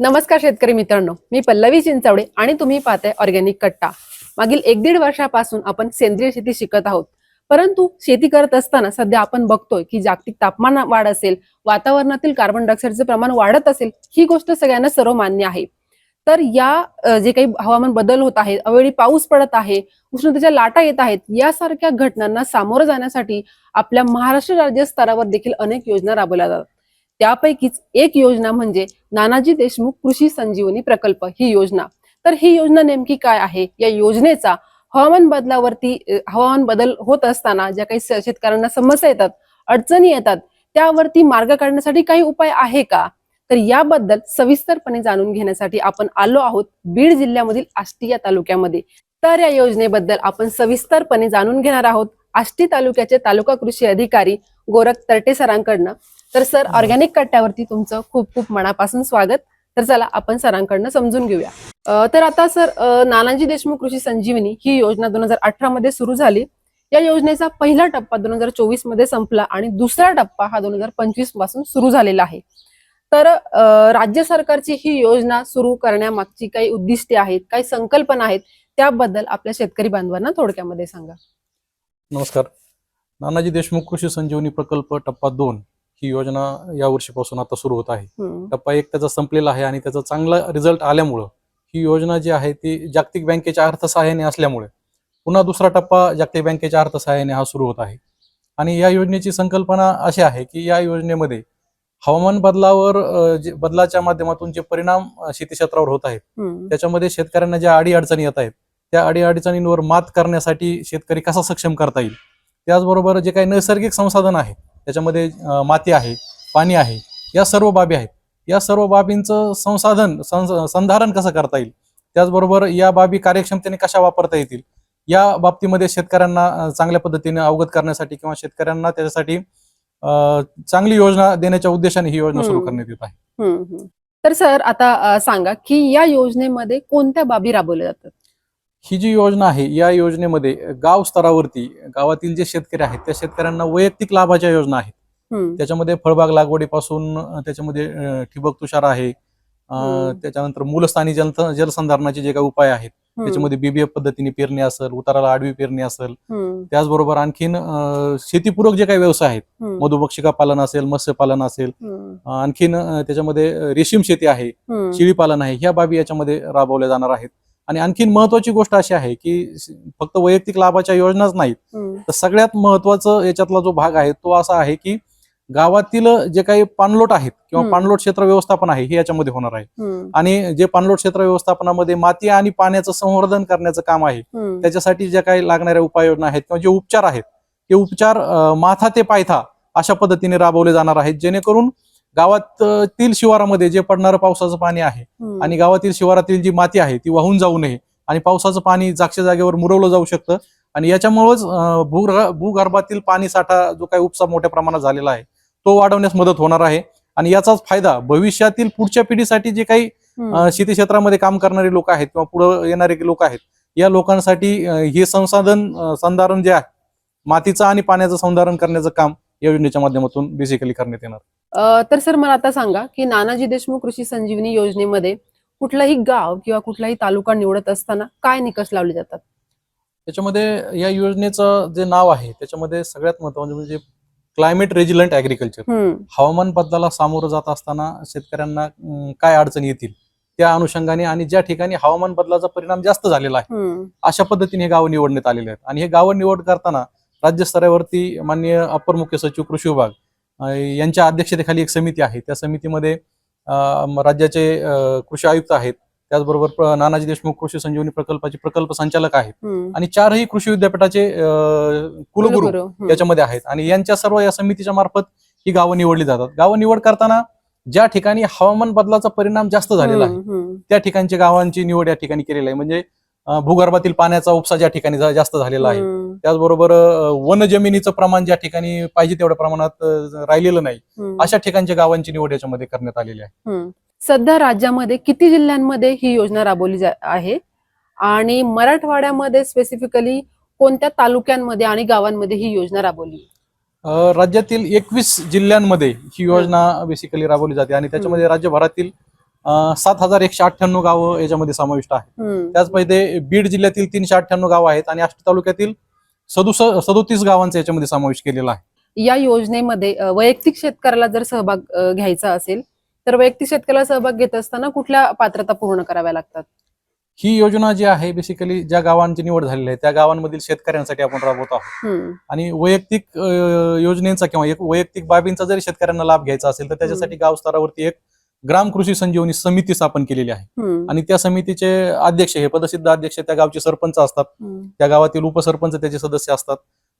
नमस्कार शेतकरी मित्रांनो मी पल्लवी चिंचावडे आणि तुम्ही पाहताय ऑर्गॅनिक कट्टा. मागील एक दीड वर्षापासून आपण सेंद्रिय शेती शिकत आहोत. परंतु शेती करत असताना सध्या आपण बघतोय की जागतिक तापमान वाढ असेल वातावरणातील कार्बन डायऑक्साईडचे प्रमाण वाढत असेल ही गोष्ट सगळ्यांना सर्वमान्य आहे. तर या जे काही हवामान बदल होत आहेत अवेळी पाऊस पडत आहे उष्णतेच्या लाटा येत आहेत यासारख्या घटनांना सामोरं जाण्यासाठी आपल्या महाराष्ट्र राज्य स्तरावर देखील अनेक योजना राबवल्या जातात. त्यापैकीच एक योजना म्हणजे नानाजी देशमुख कृषी संजीवनी प्रकल्प ही योजना. तर ही योजना नेमकी काय आहे? या योजनेचा हवामान बदलावरती हवामान बदल होत असताना ज्या काही शेतकऱ्यांना समस्या येतात अडचणी येतात त्यावरती मार्ग काढण्यासाठी काही उपाय आहे का? तर याबद्दल सविस्तरपणे जाणून घेण्यासाठी आपण आलो आहोत बीड जिल्ह्यामधील आष्टी या तालुक्यामध्ये. तर या योजनेबद्दल आपण सविस्तरपणे जाणून घेणार आहोत. आष्टी तालुक्याचे तालुका कृषी अधिकारी गोरख तरटे सरांकडनं. तर सर ऑर्गॅनिक कट्ट्यावरती तुमचं खूप खूप मनापासून स्वागत. तर चला आपण सरांकडनं समजून घेऊया. तर आता सर नानाजी देशमुख कृषी संजीवनी ही योजना दोन हजार अठरा मध्ये सुरू झाली. या योजनेचा पहिला टप्पा दोन हजार चोवीसमध्ये संपला आणि दुसरा टप्पा हा दोन हजार पंचवीसपासून सुरू झालेला आहे. तर राज्य सरकारची ही योजना सुरू करण्यामागची काही उद्दिष्टे आहेत काही संकल्पना आहेत त्याबद्दल आपल्या शेतकरी बांधवांना थोडक्यामध्ये सांगा. नमस्कार. नानाजी देशमुख कृषी संजीवनी प्रकल्प टप्पा दोन. ही योजना या वर्षीपासून आता सुरू होत आहे. टप्पा एक त्याचा संपलेला आहे आणि त्याचा चांगला रिझल्ट आल्यामुळं ही योजना जी आहे ती जागतिक बँकेच्या अर्थसहाय्याने असल्यामुळे पुन्हा दुसरा टप्पा जागतिक बँकेच्या अर्थसहाय्याने हा सुरू होत आहे. आणि या योजनेची संकल्पना अशी आहे की या योजनेमध्ये हवामान बदलावर बदलाच्या माध्यमातून जे परिणाम शेती क्षेत्रावर होत आहेत त्याच्यामध्ये शेतकऱ्यांना ज्या अडी अडचणी येत आहेत त्या अडी अडचणींवर मात करण्यासाठी शेतकरी कसा सक्षम करता येईल? त्याचबरोबर जे काही नैसर्गिक संसाधन आहे त्याच्यामध्ये माती आहे पाणी आहे या सर्व बाबी आहेत. या सर्व बाबींचं संसाधन संस- संधारण कसं करता येईल? त्याचबरोबर या बाबी कार्यक्षमतेने कशा वापरता येतील? या बाबतीमध्ये शेतकऱ्यांना चांगल्या पद्धतीने अवगत करण्यासाठी किंवा शेतकऱ्यांना त्याच्यासाठी चांगली योजना देण्याच्या उद्देशाने ही योजना सुरू. करण्यात येत आहे. तर सर आता सांगा की या योजनेमध्ये कोणत्या बाबी राबवल्या जातात? ही जी योजना आहे या योजनेमध्ये गाव स्तरावरती गावातील जे शेतकरी आहेत त्या शेतकऱ्यांना वैयक्तिक लाभाच्या योजना आहेत. त्याच्यामध्ये फळबाग लागवडीपासून त्याच्यामध्ये ठिबक तुषार आहे. त्याच्यानंतर मूलस्थानी जल जलसंधारणाचे जे काही उपाय आहेत त्याच्यामध्ये बीबीएफ पद्धतीने पेरणी असेल उताराला आडवी पेरणी असेल त्याचबरोबर आणखीन शेतीपूरक जे काही व्यवसाय आहेत मधुमक्षिका पालन असेल मत्स्यपालन असेल आणखीन त्याच्यामध्ये रेशीम शेती आहे हम्म, शेळीपालन आहे ह्या बाबी याच्यामध्ये राबवल्या जाणार आहेत. आणि आणखीन महत्वाची गोष्ट अशी आहे की फक्त वैयक्तिक लाभाच्या योजनाच नाहीत तर सगळ्यात महत्वाचं याच्यातला जो भाग आहे तो असा आहे की गावातील जे काही पाणलोट आहेत किंवा. पाणलोट क्षेत्र व्यवस्थापन आहे हे याच्यामध्ये होणार आहे. आणि जे पाणलोट क्षेत्र व्यवस्थापनामध्ये माती आणि पाण्याचं संवर्धन करण्याचं काम आहे त्याच्यासाठी ज्या काही लागणाऱ्या उपाययोजना आहेत किंवा जे उपचार आहेत ते उपचार माथा ते पायथा अशा पद्धतीने राबवले जाणार आहेत जेणेकरून गावातील शिवारामध्ये जे पडणारं पावसाचं पाणी आहे आणि गावातील शिवारातील जी माती आहे ती वाहून जाऊ नये आणि पावसाचं पाणी जागच्या जागेवर मुरवलं जाऊ शकतं आणि याच्यामुळेच भूगर्भातील पाणी साठा जो काही उपसा मोठ्या प्रमाणात झालेला आहे तो वाढवण्यास मदत होणार आहे. आणि याचाच फायदा भविष्यातील पुढच्या पिढीसाठी जे काही शेती क्षेत्रामध्ये काम करणारे लोक आहेत किंवा पुढे येणारे लोक आहेत या लोकांसाठी हे संसाधन संधारण जे आहे मातीचं आणि पाण्याचं संधारण करण्याचं काम या योजनेच्या माध्यमातून बेसिकली करण्यात येणार. तर सर मला आता सांगा की नानाजी देशमुख कृषी संजीवनी योजनेमध्ये कुठलाही गाव किंवा कुठलाही तालुका निवडत असताना काय निकष लावले जातात? त्याच्यामध्ये या योजनेचं जे नाव आहे त्याच्यामध्ये सगळ्यात महत्वाचं म्हणजे क्लायमेट रेजिलंट ऍग्रिकल्चर हवामान बदलाला सामोरं जात असताना शेतकऱ्यांना काय अडचणी येतील? त्या अनुषंगाने आणि ज्या ठिकाणी हवामान बदलाचा परिणाम जास्त झालेला आहे अशा पद्धतीने हे गावं निवडण्यात आलेले आहेत. आणि हे गावं निवड करताना राज्य स्तरावरती माननीय अपर मुख्य सचिव कृषी विभाग यांच्या अध्यक्षतेखाली एक समिती आहे. त्या समितीमध्ये राज्याचे कृषी आयुक्त आहेत. त्याचबरोबर नानाजी देशमुख कृषी संजीवनी प्रकल्पाचे प्रकल्प संचालक आहेत. आणि चारही कृषी विद्यापीठाचे कुलगुरू कुलगुरू, हम्म, याच्यामध्ये आहेत. आणि यांच्या सर्व या समितीच्या मार्फत ही गावं निवडली जातात. गावं निवड करताना ज्या ठिकाणी हवामान बदलाचा परिणाम जास्त झालेला आहे त्या ठिकाणच्या गावांची निवड या ठिकाणी केलेली आहे. म्हणजे भूगर्भातील पाण्याचा उपसा ज्या ठिकाणी जास्त झालेला आहे त्याचबरोबर वन जमिनीचं प्रमाण ज्या ठिकाणी पाहिजे तेवढ्या प्रमाणात राहिलेलं नाही. अशा ठिकाणच्या गावांची निवड याच्यामध्ये करण्यात आलेली आहे. सध्या राज्यामध्ये किती जिल्ह्यांमध्ये ही योजना राबवली आहे? आणि मराठवाड्यामध्ये स्पेसिफिकली कोणत्या तालुक्यांमध्ये आणि गावांमध्ये ही योजना राबवली? राज्यातील एकवीस जिल्ह्यांमध्ये ही योजना बेसिकली राबवली जाते आणि त्याच्यामध्ये राज्यभरातील सात हजार एकशे अठ्ठ्याण्णव गावं याच्यामध्ये समाविष्ट आहे. त्याचपैकी बीड जिल्ह्यातील तीनशे अठ्ठ्याण्णव गावं आहेत आणि आष्टी तालुक्यातील सदुस सदोतीस गावांचा याच्यामध्ये समावेश केलेला आहे. या योजनेमध्ये वैयक्तिक शेतकऱ्याला जर सहभाग घ्यायचा असेल तर वैयक्तिक शेतकऱ्याला सहभाग घेत असताना कुठल्या पात्रता पूर्ण कराव्या लागतात? ही योजना जी आहे बेसिकली ज्या गावांची निवड झालेली आहे त्या गावांमधील शेतकऱ्यांसाठी आपण राबवत आहोत. आणि वैयक्तिक योजनेचा किंवा वैयक्तिक बाबींचा जरी शेतकऱ्यांना लाभ घ्यायचा असेल तर त्याच्यासाठी गाव स्तरावरती एक ग्राम कृषी संजीवनी समिती स्थापन केलेली आहे. आणि त्या समितीचे अध्यक्ष हे पदसिद्ध अध्यक्ष त्या गावचे सरपंच असतात. त्या गावातील उपसरपंच त्याचे सदस्य असतात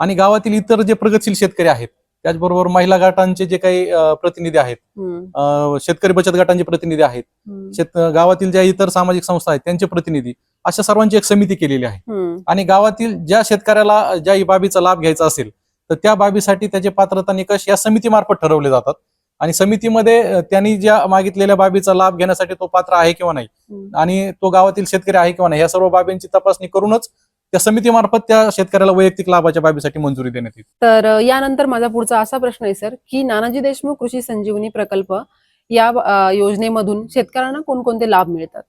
आणि गावातील इतर जे प्रगतशील शेतकरी आहेत त्याचबरोबर महिला गटांचे जे काही प्रतिनिधी आहेत शेतकरी बचत गटांचे प्रतिनिधी आहेत. शेत गावातील ज्या इतर सामाजिक संस्था आहेत त्यांचे प्रतिनिधी अशा सर्वांची एक समिती केलेली आहे. आणि गावातील ज्या शेतकऱ्याला ज्या बाबीचा लाभ घ्यायचा असेल तर त्या बाबीसाठी त्याचे पात्रता निकष या समितीमार्फत ठरवले जातात आणि समितीमध्ये त्यांनी ज्या मागितलेल्या बाबीचा लाभ घेण्यासाठी तो पात्र आहे किंवा नाही. आणि तो गावातील शेतकरी आहे किंवा नाही या सर्व बाबींची तपासणी करूनच त्या समितीमार्फत त्या शेतकऱ्याला वैयक्तिक लाभाच्या बाबीसाठी मंजुरी देण्यात येते तर यानंतर माझा पुढचा असा प्रश्न आहे सर की नानाजी देशमुख कृषी संजीवनी प्रकल्प या योजनेमधून शेतकऱ्यांना कोणकोणते लाभ मिळतात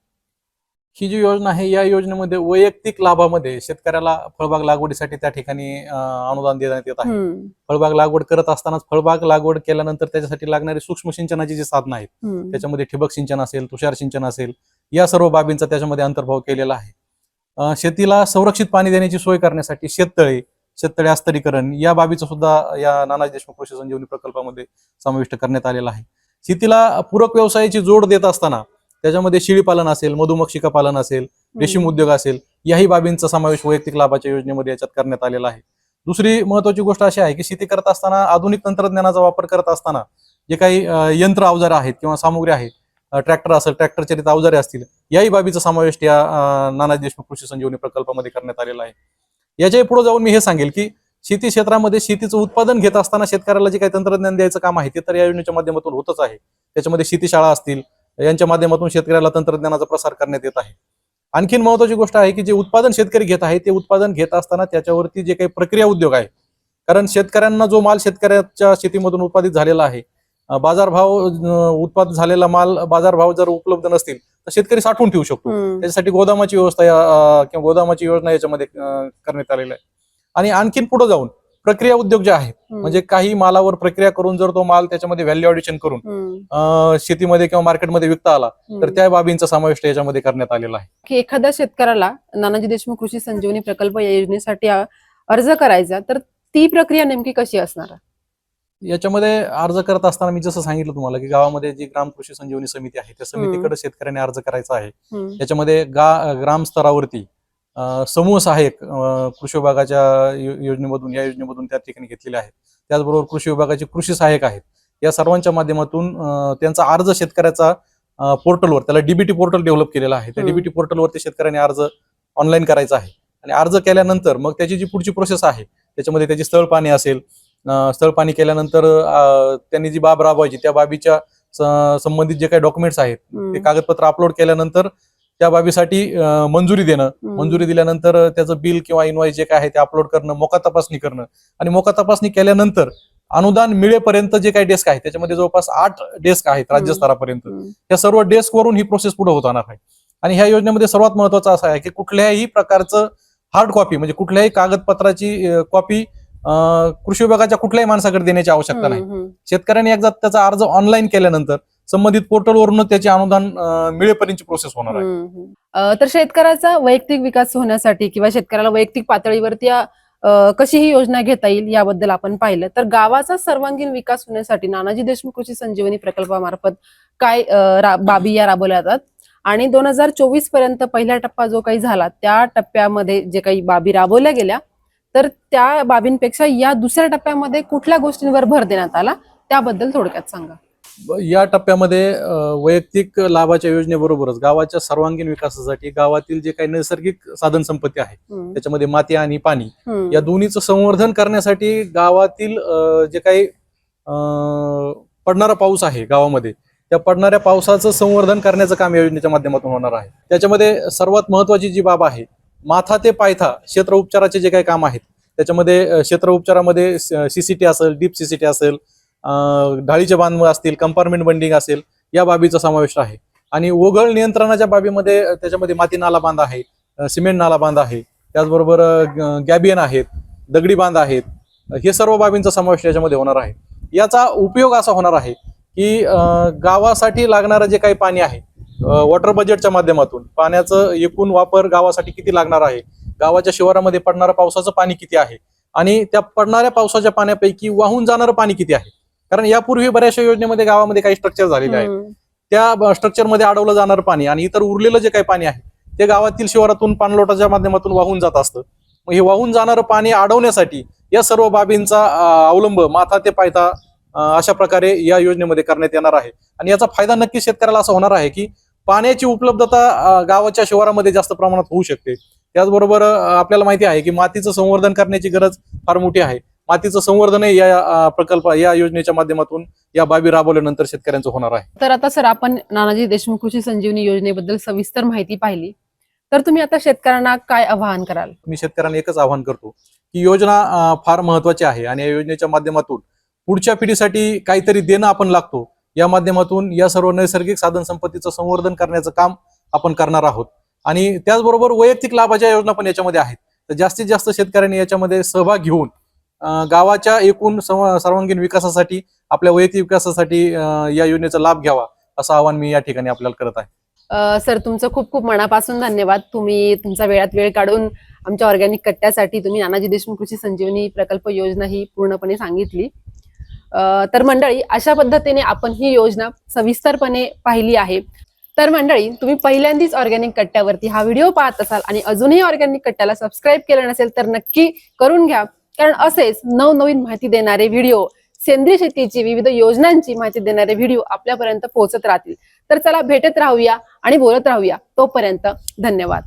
ही जी योजना आहे या योजनेमध्ये वैयक्तिक लाभामध्ये शेतकऱ्याला फळबाग लागवडीसाठी त्या ठिकाणी अनुदान देण्यात येत आहे. फळबाग लागवड करत असतानाच फळबाग लागवड केल्यानंतर त्याच्यासाठी लागणारी सूक्ष्म सिंचनाची जी साधनं आहेत. त्याच्यामध्ये ठिबक सिंचन असेल तुषार सिंचन असेल या सर्व बाबींचा त्याच्यामध्ये अंतर्भाव केलेला आहे शेतीला संरक्षित पाणी देण्याची सोय करण्यासाठी शेततळे शेततळे अस्तरीकरण या बाबीचं सुद्धा या नानाजी देशमुख कृषी संजीवनी प्रकल्पामध्ये समाविष्ट करण्यात आलेला आहे शेतीला पूरक व्यवसायाची जोड देत असताना त्याच्यामध्ये शेळीपालन असेल मधुमक्षिका पालन असेल रेशीम उद्योग असेल याही बाबींचा समावेश वैयक्तिक लाभाच्या योजनेमध्ये याच्यात करण्यात आलेला आहे. दुसरी महत्वाची गोष्ट अशी आहे की शेती करत असताना आधुनिक तंत्रज्ञानाचा वापर करत असताना जे काही यंत्र अवजार आहेत किंवा सामुग्री आहे ट्रॅक्टर असेल ट्रॅक्टर चरित अवजारे असतील याही बाबीचा समावेश या अं, नानाजी देशमुख कृषी संजीवनी प्रकल्पामध्ये करण्यात आलेला आहे. याच्याही पुढे जाऊन मी हे सांगेल की शेती क्षेत्रामध्ये शेतीचं उत्पादन घेत असताना शेतकऱ्याला जे काही तंत्रज्ञान द्यायचं काम आहे ते तर या योजनेच्या माध्यमातून होतच आहे. त्याच्यामध्ये शेतीशाळा असतील यांच्या माध्यमातून शेतकऱ्याला तंत्रज्ञानाचा प्रसार करण्यात येत आहे. आणखीन महत्वाची गोष्ट आहे की जे उत्पादन शेतकरी घेत आहे ते उत्पादन घेत असताना त्याच्यावरती जे काही प्रक्रिया उद्योग आहे. कारण शेतकऱ्यांना जो माल शेतकऱ्याच्या शेतीमधून उत्पादित झालेला आहे बाजारभाव उत्पादित झालेला माल बाजारभाव जर उपलब्ध नसतील तर शेतकरी साठवून ठेवू शकतो. त्याच्यासाठी गोदामाची व्यवस्था किंवा गोदामाची योजना याच्यामध्ये करण्यात आलेली आहे. आणि आणखीन पुढे जाऊन प्रक्रिया उद्योग जे हम्म. म्हणजे काही मालावर प्रक्रिया करून जर तो माल त्याच्यामध्ये व्हॅल्यू ऑडिशन करून शेतीमध्ये किंवा मार्केटमध्ये विकता आला तर. त्या बाबींचा समावेश याच्यामध्ये करण्यात आलेला आहे की एखाद्या शेतकऱ्याला नानाजी देशमुख कृषी संजीवनी प्रकल्प या योजनेसाठी अर्ज करायचा तर ती प्रक्रिया नेमकी कशी असणार याच्यामध्ये अर्ज करत असताना मी जसं सांगितलं तुम्हाला की गावामध्ये जी ग्राम कृषी संजीवनी समिती आहे त्या समितीकडे शेतकऱ्याने अर्ज करायचा आहे हम्म. याच्यामध्ये गा ग्राम स्तरावरती समूह सहाय्यक कृषी विभागाच्या योजनेमधून या योजनेमधून त्या ठिकाणी घेतलेले आहेत त्याचबरोबर कृषी विभागाचे कृषी सहाय्यक आहेत या सर्वांच्या माध्यमातून त्यांचा अर्ज शेतकऱ्याचा पोर्टलवर त्याला डीबीटी पोर्टल डेव्हलप केलेला आहे त्या. डीबीटी पोर्टलवरती शेतकऱ्याने अर्ज ऑनलाईन करायचा आहे आणि अर्ज केल्यानंतर मग त्याची जी पुढची प्रोसेस आहे त्याच्यामध्ये त्याची स्थळ पाणी असेल स्थळ पाणी केल्यानंतर त्यांनी जी बाब राबवायची त्या बाबीच्या संबंधित जे काही डॉक्युमेंट्स आहेत. ते कागदपत्र अपलोड केल्यानंतर त्या बाबीसाठी मंजुरी देणं. मंजुरी दिल्यानंतर त्याचं बिल किंवा इनवाईस जे काय आहे ते अपलोड करणं मोका तपासणी करणं आणि मोका तपासणी केल्यानंतर अनुदान मिळेपर्यंत जे काही डेस्क आहे त्याच्यामध्ये जवळपास आठ डेस्क आहेत राज्यस्तरापर्यंत हम्म. या सर्व डेस्कवरून ही प्रोसेस पुढे होत राहणार आहे आणि ह्या योजनेमध्ये सर्वात महत्वाचं असं आहे की कुठल्याही प्रकारचं हार्ड कॉपी म्हणजे कुठल्याही कागदपत्राची कॉपी कृषी विभागाच्या कुठल्याही माणसाकडे देण्याची आवश्यकता नाही. शेतकऱ्यांनी एकदा त्याचा अर्ज ऑनलाईन केल्यानंतर संबंधित पोर्टलवरून त्याचे अनुदान अं, मिळेपर्यंतची प्रोसेस होणार आहे. तर शेतकऱ्याचा वैयक्तिक विकास होण्यासाठी किंवा शेतकऱ्याला वैयक्तिक पातळीवरती कशी ही योजना घेता येईल याबद्दल आपण पाहिलं. तर गावाचा सर्वांगीण विकास होण्यासाठी नानाजी देशमुख कृषी संजीवनी प्रकल्पामार्फत काय बाबी या राबवल्या जातात. आणि दोन हजार चोवीसपर्यंत पहिला टप्पा जो काही झाला त्या टप्प्यामध्ये जे काही बाबी राबवल्या गेल्या तर त्या बाबींपेक्षा या दुसऱ्या टप्प्यामध्ये कुठल्या गोष्टींवर भर देण्यात आला त्याबद्दल थोडक्यात सांगा. या टप्प्यामध्ये वैयक्तिक लाभाच्या योजनेबरोबरच गावाच्या सर्वांगीण विकासासाठी गावातील जे काही नैसर्गिक साधन संपत्ती आहे त्याच्यामध्ये माती आणि पाणी या दोन्हीचं संवर्धन करण्यासाठी गावातील अं, जे काही अं, पडणारा पाऊस आहे गावामध्ये त्या पडणाऱ्या पावसाचं संवर्धन करण्याचं काम या योजनेच्या माध्यमातून होणार आहे. त्याच्यामध्ये सर्वात महत्वाची जी बाब आहे माथा ते पायथा क्षेत्र उपचाराचे जे काही काम आहेत त्याच्यामध्ये अं, क्षेत्र उपचारामध्ये सीसीटी असेल डीप सीसीटी असेल ढाळीचे बांधव असतील कंपार्टमेंट बंडिंग असेल या बाबीचा समावेश आहे. आणि ओघळ नियंत्रणाच्या बाबीमध्ये त्याच्यामध्ये माती नाला बांध आहे सिमेंट नाला बांध आहे त्याचबरोबर ग- गॅबियन आहेत दगडी बांध आहेत हे सर्व बाबींचा समावेश याच्यामध्ये होणार आहे. याचा उपयोग असा होणार आहे की गावासाठी लागणारं जे काही पाणी आहे वॉटर बजेटच्या माध्यमातून पाण्याचं एकूण वापर गावासाठी किती लागणार आहे गावाच्या शिवारामध्ये पडणारं पावसाचं पाणी किती आहे आणि त्या पडणाऱ्या पावसाच्या पाण्यापैकी वाहून जाणारं पाणी किती आहे कारण यापूर्वी बऱ्याचशा योजनेमध्ये गावामध्ये काही स्ट्रक्चर झालेले आहे. त्या स्ट्रक्चरमध्ये अडवलं जाणारं पाणी आणि इतर उरलेलं जे काही पाणी आहे ते गावातील शिवारातून पाणलोटाच्या माध्यमातून वाहून जात असतं. मग हे वाहून जाणारं पाणी अडवण्यासाठी या सर्व बाबींचा अवलंब माथा ते पायथा अशा प्रकारे या योजनेमध्ये करण्यात येणार आहे. आणि याचा फायदा नक्की शेतकऱ्याला असा होणार आहे की पाण्याची उपलब्धता गावाच्या शिवारामध्ये जास्त प्रमाणात होऊ शकते. त्याचबरोबर आपल्याला माहिती आहे की मातीचं संवर्धन करण्याची गरज फार मोठी आहे. मातीचं संवर्धन या प्रकल्प या योजनेच्या माध्यमातून या बाबी राबवल्यानंतर शेतकऱ्यांचं होणार आहे. तर आता सर आपण नानाजी देशमुख कृषी संजीवनी योजनेबद्दल सविस्तर माहिती पाहिली. तर तुम्ही आता शेतकऱ्यांना काय आवाहन कराल? मी शेतकऱ्यांना एकच आवाहन करतो की योजना फार महत्वाची आहे आणि या योजनेच्या माध्यमातून पुढच्या पिढीसाठी काहीतरी देणं आपण लागतो. या माध्यमातून या सर्व नैसर्गिक साधन संपत्तीचं संवर्धन करण्याचं काम आपण करणार आहोत. आणि त्याचबरोबर वैयक्तिक लाभाच्या योजना पण याच्यामध्ये आहेत. तर जास्तीत जास्त शेतकऱ्यांनी याच्यामध्ये सहभाग घेऊन गावाच्या एकूण सर्वांगीण विकासासाठी आपल्या वैयक्तिक विकासासाठी या योजनेचा लाभ घ्यावा असं आवाहन मी या ठिकाणी आपल्याला करत आहे. सर तुमचं खूप खूप मनापासून धन्यवाद. तुम्ही तुमचा वेळात वेळ काढून आमच्या ऑर्गॅनिक कट्ट्यासाठी तुम्ही नानाजी देशमुख कृषी संजीवनी प्रकल्प योजना ही पूर्णपणे सांगितली. तर मंडळी अशा पद्धतीने आपण ही योजना सविस्तरपणे पाहिली आहे. तर मंडळी तुम्ही पहिल्यांदाच ऑर्गॅनिक कट्ट्यावरती हा व्हिडिओ पाहत असाल आणि अजूनही ऑर्गॅनिक कट्ट्याला सबस्क्राईब केलं नसेल तर नक्की करून घ्या. कारण असेच नवनवीन माहिती देणारे व्हिडिओ सेंद्रिय शेतीची विविध योजनांची माहिती देणारे व्हिडिओ आपल्यापर्यंत पोहोचत राहतील. तर चला भेटत राहूया आणि बोलत राहूया. तोपर्यंत धन्यवाद.